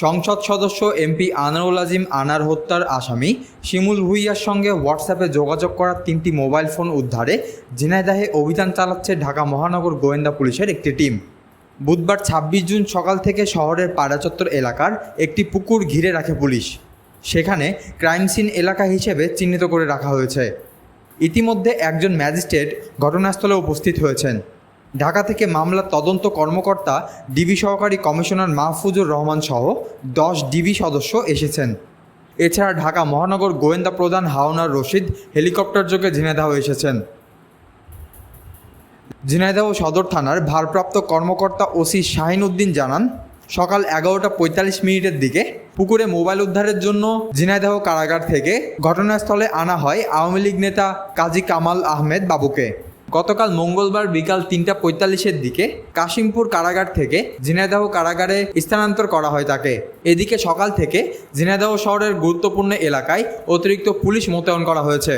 সংসদ সদস্য এমপি আনারুল আজিম আনার হত্যার আসামি শিমুল ভুইয়ার সঙ্গে হোয়াটসঅ্যাপে যোগাযোগ করার তিনটি মোবাইল ফোন উদ্ধারে ঝিনাইদাহে অভিযান চালাচ্ছে ঢাকা মহানগর গোয়েন্দা পুলিশের একটি টিম। বুধবার ছাব্বিশ জুন সকাল থেকে শহরের পাড়াচত্বর এলাকার একটি পুকুর ঘিরে রাখে পুলিশ। সেখানে ক্রাইম সিন এলাকা হিসেবে চিহ্নিত করে রাখা হয়েছে। ইতিমধ্যে একজন ম্যাজিস্ট্রেট ঘটনাস্থলে উপস্থিত হয়েছেন। ঢাকা থেকে মামলার তদন্ত কর্মকর্তা, ডিবি সহকারী কমিশনার মাহফুজুর রহমান সহ দশ ডিবি সদস্য এসেছেন। এছাড়া ঢাকা মহানগর গোয়েন্দা প্রধান হাওনার রশিদ হেলিকপ্টার যোগে ঝিনাইদহ এসেছেন। ঝিনাইদহ সদর থানার ভারপ্রাপ্ত কর্মকর্তা ওসি শাহিন উদ্দিন জানান, সকাল এগারোটা পঁয়তাল্লিশ মিনিটের দিকে পুকুরে মোবাইল উদ্ধারের জন্য ঝিনাইদহ কারাগার থেকে ঘটনাস্থলে আনা হয় আওয়ামী লীগ নেতা কাজী কামাল আহমেদ বাবুকে। গতকাল মঙ্গলবার বিকাল তিনটা পঁয়তাল্লিশের দিকে কাশিমপুর কারাগার থেকে ঝিনাইদহ কারাগারে স্থানান্তর করা হয় তাকে। এদিকে সকাল থেকে ঝিনাইদহ শহরের গুরুত্বপূর্ণ এলাকায় অতিরিক্ত পুলিশ মোতায়েন করা হয়েছে।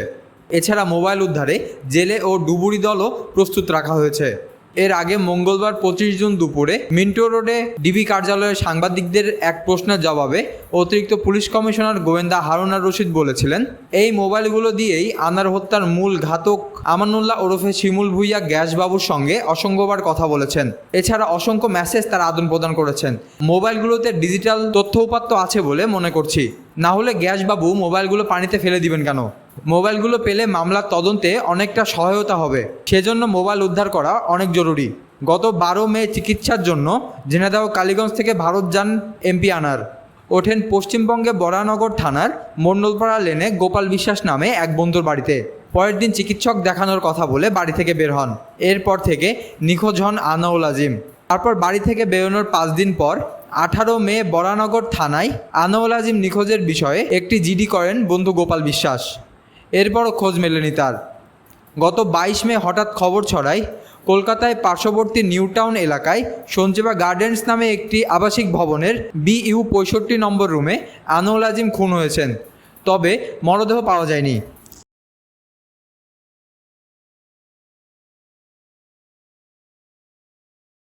এছাড়া মোবাইল উদ্ধারে জেলে ও ডুবুরি দলও প্রস্তুত রাখা হয়েছে। এর আগে মঙ্গলবার পঁচিশ জুন দুপুরে মিন্টো রোডে ডিবি কার্যালয়ের সাংবাদিকদের এক প্রশ্নের জবাবে অতিরিক্ত পুলিশ কমিশনার গোয়েন্দা হারুনার রশিদ বলেছিলেন, এই মোবাইলগুলো দিয়েই আনার হত্যার মূল ঘাতক আমানুল্লাহ ওরফে শিমুল ভুইয়া গ্যাসবাবুর সঙ্গে অসংখ্যবার কথা বলেছেন। এছাড়া অসংখ্য মেসেজ তার আদান প্রদান করেছেন। মোবাইলগুলোতে ডিজিটাল তথ্য উপাত্ত আছে বলে মনে করছি। না হলে গ্যাসবাবু মোবাইলগুলো পানিতে ফেলে দিবেন কেন? মোবাইলগুলো পেলে মামলার তদন্তে অনেকটা সহায়তা হবে। সেজন্য মোবাইল উদ্ধার করা অনেক জরুরি। গত বারো মে চিকিৎসার জন্য ঝিনাইদহ কালীগঞ্জ থেকে ভারত যান এমপি আনার। ওঠেন পশ্চিমবঙ্গে বরানগর থানার মণ্ডলপাড়া লেনে গোপাল বিশ্বাস নামে এক বন্ধুর বাড়িতে। পরের দিন চিকিৎসক দেখানোর কথা বলে বাড়ি থেকে বের হন। এরপর থেকে নিখোঁজ হন আনাউল আজিম। তারপর বাড়ি থেকে বেরোনোর পাঁচ দিন পর আঠারো মে বরানগর থানায় আনাউল আজিম নিখোঁজের বিষয়ে একটি জিডি করেন বন্ধু গোপাল বিশ্বাস। এরপরও খোঁজ মেলেনি তার। গত বাইশ মে হঠাৎ খবর ছড়ায়, কলকাতায় পার্শ্ববর্তী নিউটাউন এলাকায় সঞ্জীবা গার্ডেন্স নামে একটি আবাসিক ভবনের বিইউ পঁয়ষট্টি নম্বর রুমে আনোল আজিম খুন হয়েছেন। তবে মরদেহ পাওয়া যায়নি।